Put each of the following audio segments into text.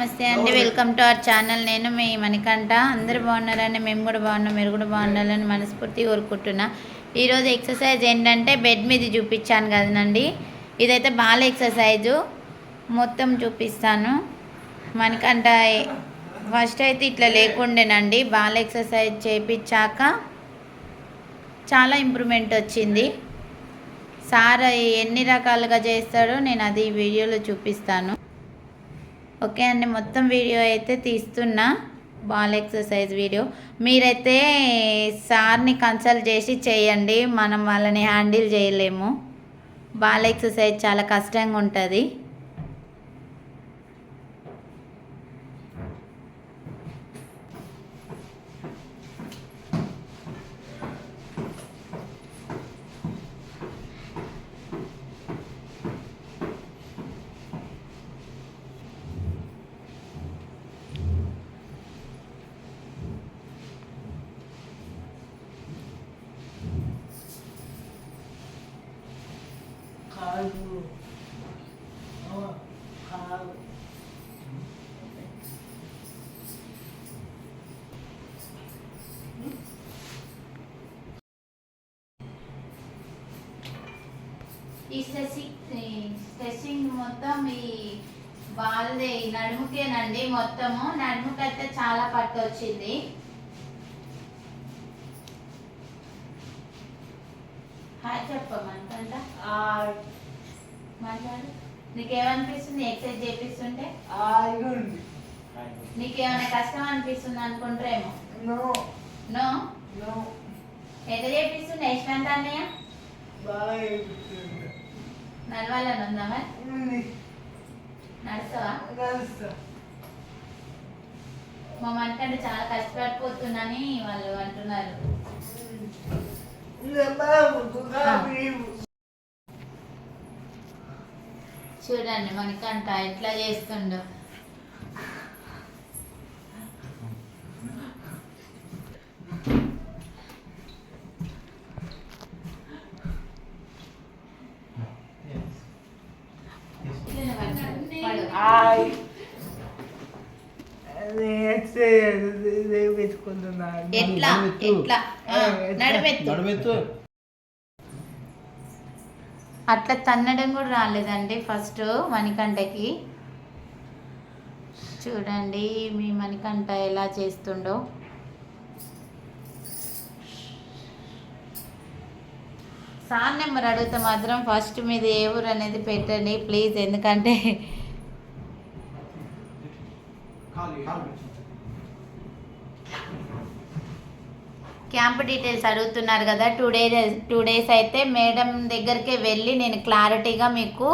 నమస్తే అండి. Welcome to our channel నేను మీ మణికంఠ. అందరూ బాగున్నారండి. మేము కూడా బాగున్నాం. మీరు కూడా బాగుండాలని మనస్ఫూర్తి కోరుకుంటున్నా. ఈరోజు ఎక్సర్సైజ్ ఏంటంటే బెడ్ మీద చూపించాను కదనండి ఇదైతే బాల్ ఎక్సర్సైజు మొత్తం చూపిస్తాను. మనకంట ఫస్ట్ అయితే ఇట్లా లేకుండేనండి. బాల్ ఎక్సర్సైజ్ చేపించాక చాలా ఇంప్రూవ్మెంట్ వచ్చింది. సార్ ఎన్ని రకాలుగా చేస్తాడో నేను అది వీడియోలో చూపిస్తాను. ఓకే అండి మొత్తం వీడియో అయితే తీస్తున్నా. Ball exercise video. మీరైతే సార్ని కన్సల్ట్ చేసి చేయండి మనం వాళ్ళని హ్యాండిల్ చేయలేము. బాల్ ఎక్సర్సైజ్ చాలా కష్టంగా ఉంటుంది ఈ స్ట్రెస్సింగ్ స్ట్రెస్సింగ్ మొత్తం ఈ బాల్ది నడుముకేనండి మొత్తము. నడుముకైతే చాలా పట్టు వచ్చింది. హాయ్ చెప్పమంట మాట్లాడు నీకేమనిపిస్తుంది? ఎక్సర్సైజ్ చేపిస్తుంటే? నీకేమైనా కష్టం అనిపిస్తుంది అనుకుంటారేమో? నో. నో? ఎంత చేపిస్తుంది యశ్వంత్ అన్నయ్య? బాగా ఏడుస్తుంది. నడవాలని ఉందా మరి ఉంది. నడుస్తావా నడుస్తా. మా చాలా కష్టపడిపోతున్నాని వాళ్ళు అంటున్నారు. చూడండి మనకంట ఎట్లా చేస్తుండో ఎట్లా ఎట్లా ఆ, నడుమెత్తు నడుమెత్తు అట్లా తన్నడం కూడా రాలేదండి ఫస్ట్ మణికంఠకి చూడండి మీ మణికంఠ ఎలా చేస్తుండో సార్ నెంబర్ అడిగితే మాత్రం ఫస్ట్ మీద ఏ ఊరు అనేది పెట్టండి ప్లీజ్ ఎందుకంటే క్యాంప్ డీటెయిల్స్ అడుగుతున్నారు కదా టూ డేస్ టూ డేస్ అయితే మేడం దగ్గరికి వెళ్ళి నేను క్లారిటీగా మీకు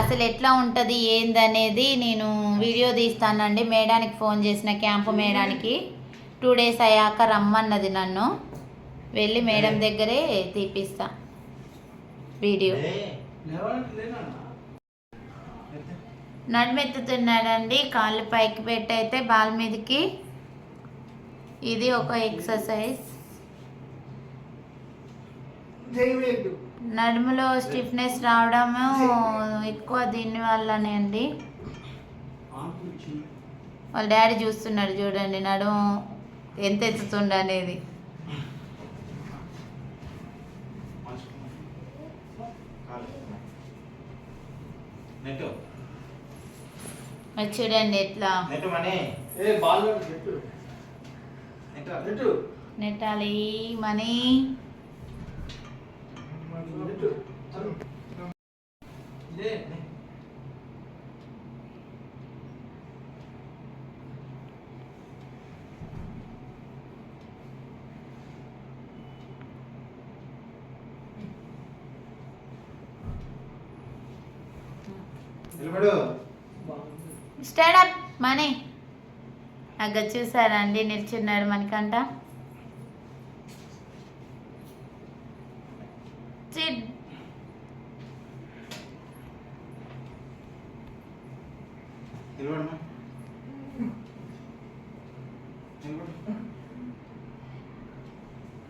అసలు ఎట్లా ఉంటుంది ఏందనేది నేను వీడియో తీస్తానండి. మేడానికి ఫోన్ చేసిన క్యాంపు మేడానికి టూ డేస్ అయ్యాక రమ్మన్నది నన్ను. వెళ్ళి మేడం దగ్గరే తీపిస్తా. వీడియో నడుమెత్తుతున్నాడండి. కాళ్ళు పైకి పెట్టి అయితే బాల్ మీదకి. ఇది ఒక ఎక్సర్సైజ్. నడుములో స్టిఫ్నెస్ రావడము ఎక్కువ దీని వల్లనే అండి. వాళ్ళ డాడీ చూస్తున్నాడు చూడండి నడుము ఎంత ఎత్తుతుండ అనేది. మరి చూడండి ఎట్లా. నెట్టాలి మనీ. నిలబడు. స్టాండ్ అప్ మనీ అగ్గ చూసారా అండి నిల్చున్నాడు మనకంట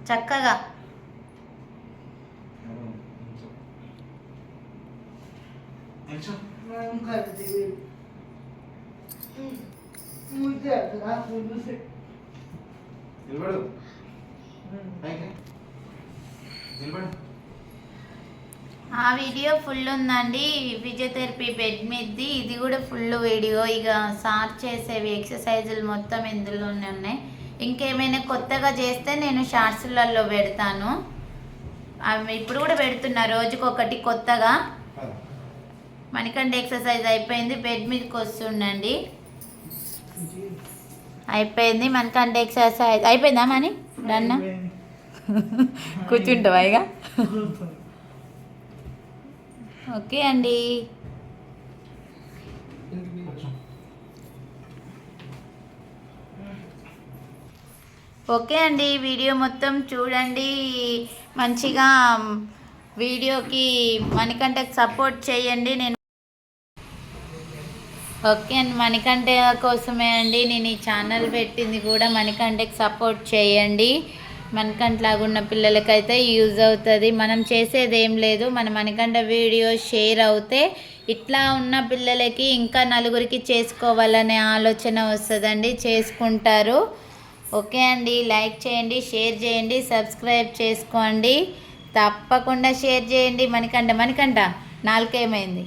చక్కగా. నిల్చో మనం కలిసి ముద్దే అట్లా ముందు నిలబడు. నిలబడు. ఆ వీడియో ఫుల్ ఉందండి. ఫిజియోథెరపీ బెడ్ మీదది. ఇది కూడా ఫుల్ వీడియో. ఇక సార్ చేసేవి ఎక్సర్సైజులు మొత్తం ఇందులోనే ఉన్నాయి. ఇంకేమైనా కొత్తగా చేస్తే నేను షార్ట్స్లలో పెడతాను. అవి ఇప్పుడు కూడా పెడుతున్నా రోజుకొకటి కొత్తగా. మనకంటే ఎక్సర్సైజ్ అయిపోయింది. బెడ్ మీదకి వస్తుండండి. అయిపోయింది. మనకంటే ఎక్సర్సైజ్ అయిపోయిందా మని? డన్న కూర్చుంటావా ఇక? ఓకే అండి. ఓకే అండి. వీడియో మొత్తం చూడండి. మంచిగా వీడియోకి మణికంటకి సపోర్ట్ చేయండి. నేను ఓకే అండి. మణికంఠ కోసమే అండి. నేను ఈ ఛానల్ పెట్టింది కూడా మణికంఠకి సపోర్ట్ చేయండి. మణికంఠ లాగున్న పిల్లలకైతే యూజ్ అవుతుంది. మనం చేసేది ఏం లేదు. మన మణికంఠ వీడియో షేర్ అవుతే ఇట్లా ఉన్న పిల్లలకి ఇంకా నలుగురికి చేసుకోవాలనే ఆలోచన వస్తుందండి. చేసుకుంటారు. ఓకే అండి. లైక్ చేయండి షేర్ చేయండి సబ్స్క్రైబ్ చేసుకోండి. తప్పకుండా షేర్ చేయండి. మణికంఠ మణికంఠ నాలుకేమైంది?